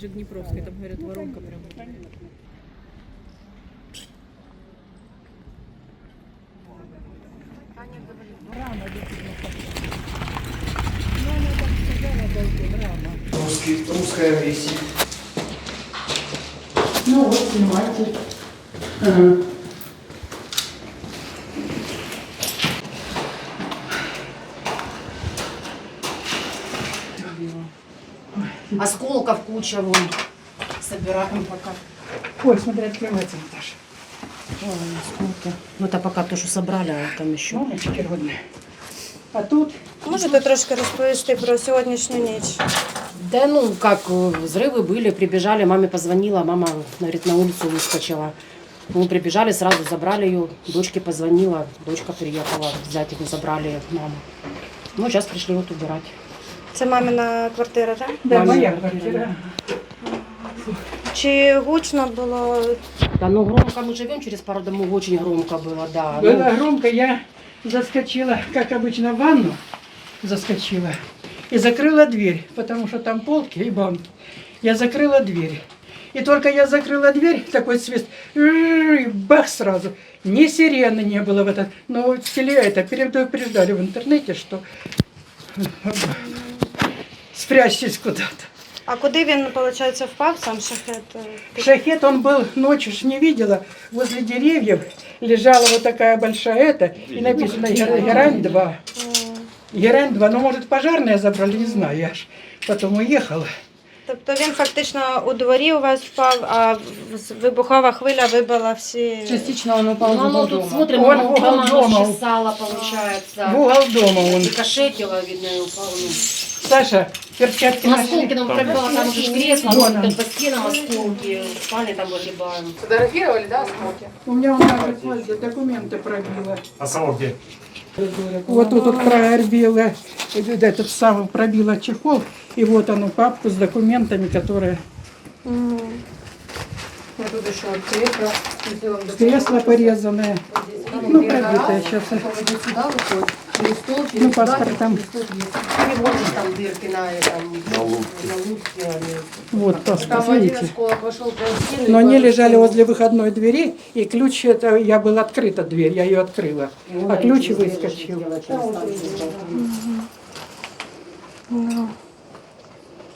ближе к Днепровской, там, говорят, воронка прям. Русский, русская агрессия. Ну вот, снимайте. Ага. куча вон. Собираем пока. Ой, смотри, открывается Наташа. Ой, осколки. Ну это пока то, что собрали, а там еще. Мамочки родные. А тут Можете трошки розповісти про сьогоднішню ніч? Да ну как, э, взрывы были, прибежали, маме позвонила, мама, говорит, на улицу выскочила. Мы прибежали, сразу забрали ее, дочке позвонила, дочка приехала, взять их, забрали маму. Ну, сейчас пришли вот убирать. Це мамина квартира, так? да, моя квартира. Чи гучно було? Да, ну громко мы живем, через пару домов очень громко было, да. Было Ну, громко, я заскочила, как обычно, в ванну заскочила и закрыла дверь, потому что там полки и банки. Я закрыла дверь. И только я закрыла дверь, такой свист, и бах сразу. Ни сирены не было в этот. Но в теле это предупреждали в интернете, что спрячьтесь куда-то. А куди він, виходить, впав, сам шахет? Шахет он был ночью, ж не видела, возле деревьев лежала вот такая большая это, и написано «Гер- Герань 2. Герань 2, ну может пожарные забрали, не знаю, я ж потом уехала. Тобто він фактично у дворі у вас впав, а в- вибухова хвиля вибила всі. Частично он упал ну, оно тут смотрим, Он оно в угол дома дома. оно чесало, получается. В угол дома он. Рикошетило, видно, и упал. ну. Саша, перчатки осколки нашли. нам пробило, там уже ж кресло, Вон ну, он. по стенам осколки, спали там выгибаем. Фотографировали, да, осколки? У меня он даже пальцы, документы пробило. А само где? Вот тут вот пробила, этот самый пробила чехол, и вот оно папку с документами, которые Вот тут еще кресло. сделаем кресло порезанное. Ну, пробитое сейчас. Вот сюда выходит. Через Ну, паспорт там. стол есть. Переводишь там дырки на этом. На лутке. На лутке они. Вот, паспорт, Там один видите. осколок вошел стену. Но и они положил лежали стену. возле выходной двери, и ключ, это я был открыта дверь, я ее открыла. А ключ выскочил.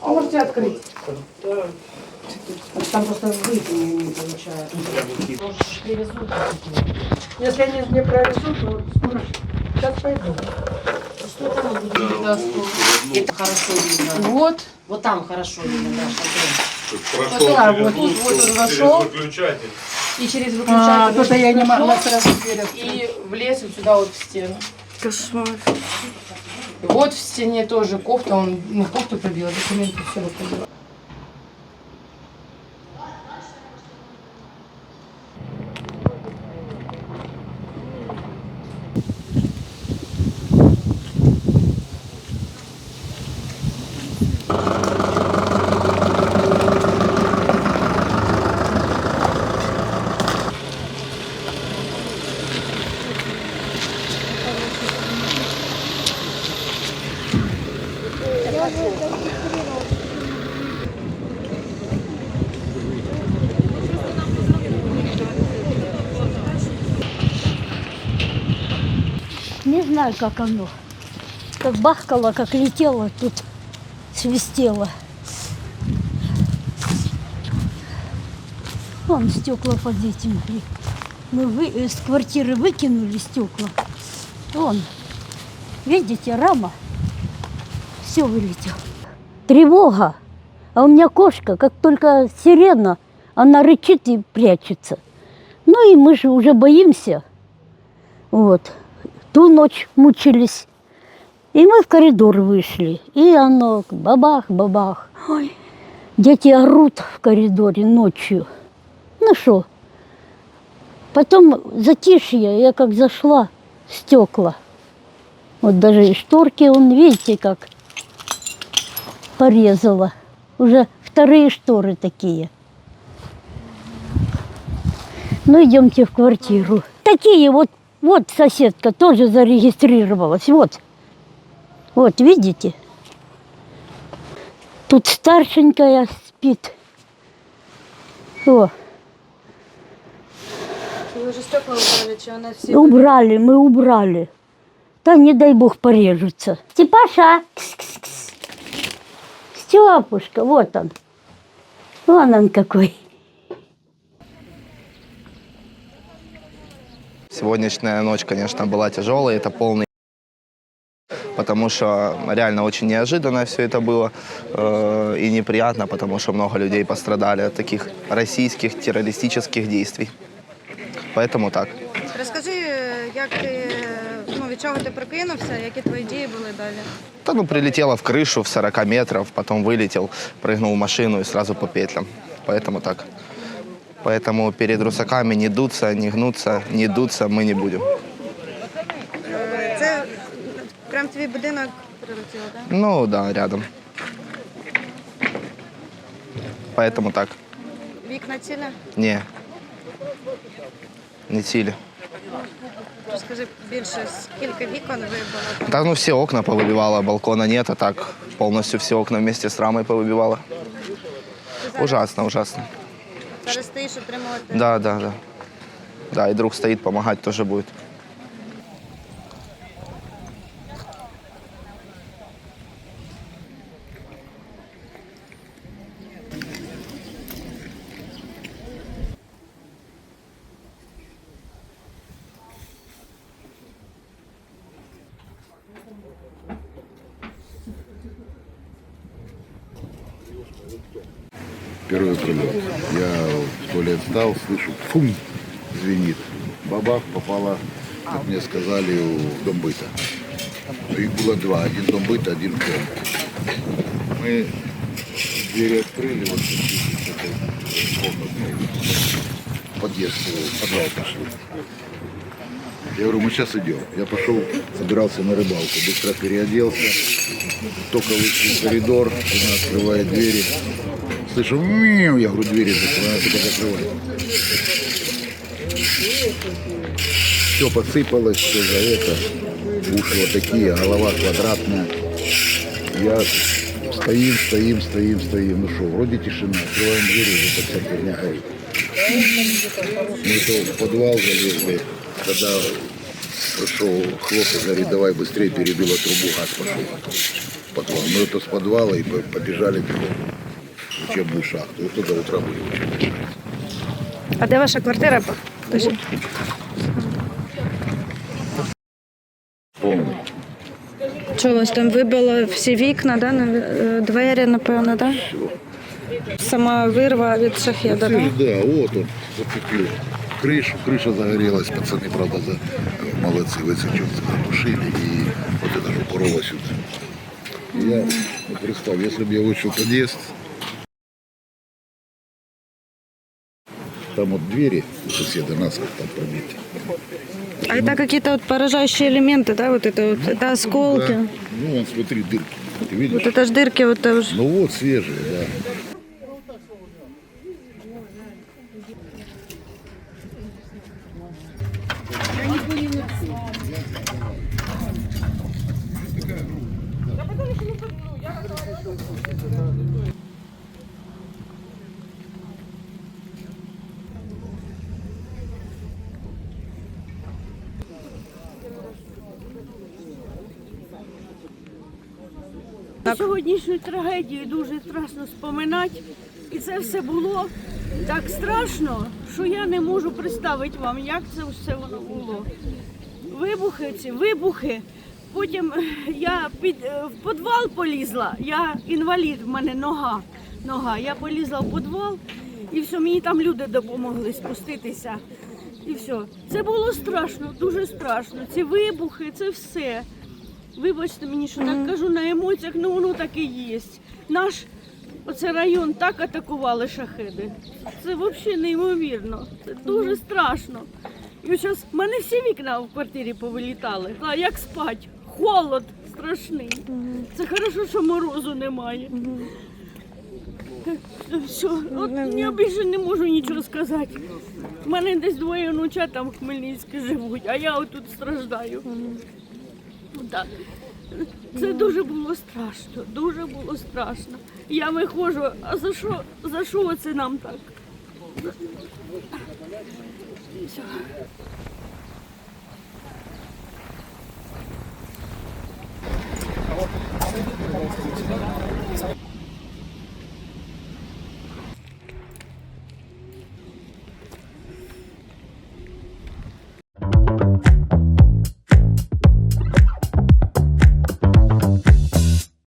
А можете открыть? Там просто выйти не, не получается. Может, привезут. Если они не провезут, то скоро сейчас пойду. Что там будет? Это хорошо видно. Вот. Вот там хорошо видно, да, шатро. Прошел да, вот тут вот он через вошел. выключатель. И через А, выключатель. то-то я не могла сразу дверь. И влез вот сюда вот в стену. Кошмар. И вот в стене тоже кофта, он, ну, кофту пробила, документы все пробила. Не знаю, как оно. Как бахкало, как летело, тут свистело. Вон стекла под этим. Мы вы, из квартиры выкинули стекла. Вон. Видите, рама. Все вылетело. Тревога. А у меня кошка, как только сирена, она рычит и прячется. Ну и мы же уже боимся. Вот. Ту ночь мучились. И мы в коридор вышли. И оно бабах, бабах. Ой. Дети орут в коридоре ночью. Ну что? Потом затишье, я как зашла, стекла. Вот даже и шторки, он, видите, как порезала. Уже вторые шторы такие. Ну, идемте в квартиру. Такие вот, вот соседка тоже зарегистрировалась. Вот. Вот, видите? Тут старшенькая спит. О, Ви вже стекла убрали, чи вони всі? убрали, мы убрали. Да не дай бог порежутся. Степаша! Кс-кс-кс. Степушка, вот он. Вон он какой. Сегодняшняя ночь, конечно, была тяжелой, это полный потому что реально очень неожиданно все это было э, и неприятно, потому что много людей пострадали от таких российских террористических действий. Поэтому так. Розкажи, як ти, ну, від чого ти прокинувся, які твої дії були далі? Да, ну, прилетело в крышу в 40 метров, потом вылетел, прыгнул в машину и сразу по петлям. Поэтому так. Поэтому перед русаками не дуться, не гнуться, не дуться мы не будем. Е, Це прям твій будинок прилетіло, так? Ну да, рядом. Поэтому так. Вікна цілі? Не. Не цілі. Розкажи більше, скільки вікон вибило? Да, ну все окна повыбивало, балкона нет, а так полностью все окна вместе с рамой повыбивало. Ужасно, ужасно. Зараз стоїш отримувати. Да, да, да. Да, и друг стоит, помогать тоже будет. Первый прилет. Я в туалет встал, слышу, фум, звенит. Бабах попала, как мне сказали, в дом быта. Ну, Их было два. Один дом быта, один дом. Мы двери открыли, вот комнаты. В подъезд, подвал пошли. Я говорю, мы сейчас идем. Я пошел, собирался на рыбалку, быстро переоделся, только вышел в коридор, она открывает двери. Слышу, мяу, я говорю, двери закрывай, она только закрывает. Все посыпалось, все за это. Уши вот такие, голова квадратная. Я стоим, стоим, стоим, стоим. Ну что, вроде тишина. Открываем двери, уже так вся херня горит. Мы то в подвал залезли, когда пришел хлопец, говорит, давай быстрее перебила трубу, газ пошел в подвал. Мы это с подвала и по- побежали бегом в учебную шахту. И вот до утра были в учебной шахте. А де ваша квартира? Покажи. Полный. Що у вас там вибило всі вікна, да? на- е, двері, напевно, да? Сама вирва від шахеда, да? Слышь, да, вот он, зацепил крышу, крыша загорелась, пацаны, правда, за... молодцы, высочев затушили, и вот это же упорола сюда. Я, ну, представь, если бы я вышел в подъезд, там вот двери у соседа насколько там пробиты. А это какие-то вот поражающие элементы, да? Вот это вот, это осколки. Да. Ну, вон, смотри, дырки. Ты видишь? Вот это ж дырки вот уже. Ну вот, свежие, да. Сьогоднішню трагедію дуже страшно споминати. І це все було так страшно, що я не можу представити вам, як це все воно було. Вибухи ці, вибухи. Потім е, я під, е, в підвал полізла, я інвалід, в мене нога. нога. Я полізла в підвал і все, мені там люди допомогли спуститися. І все. Це було страшно, дуже страшно. Ці вибухи, це все. Вибачте мені, що так кажу на емоціях, ну воно так і є. Наш оце район так атакували шахеди. Це взагалі неймовірно. Це дуже страшно. І зараз в мене всі вікна в квартирі повилітали. А як спать? Холод страшний. Це хорошо, що морозу немає. Все, от я більше не можу нічого сказати. У мене десь двоє внучат там в Хмельницьку живуть, а я отут страждаю. Так. Це дуже було страшно, дуже було страшно. Я виходжу, а за що, за що це нам так? Все.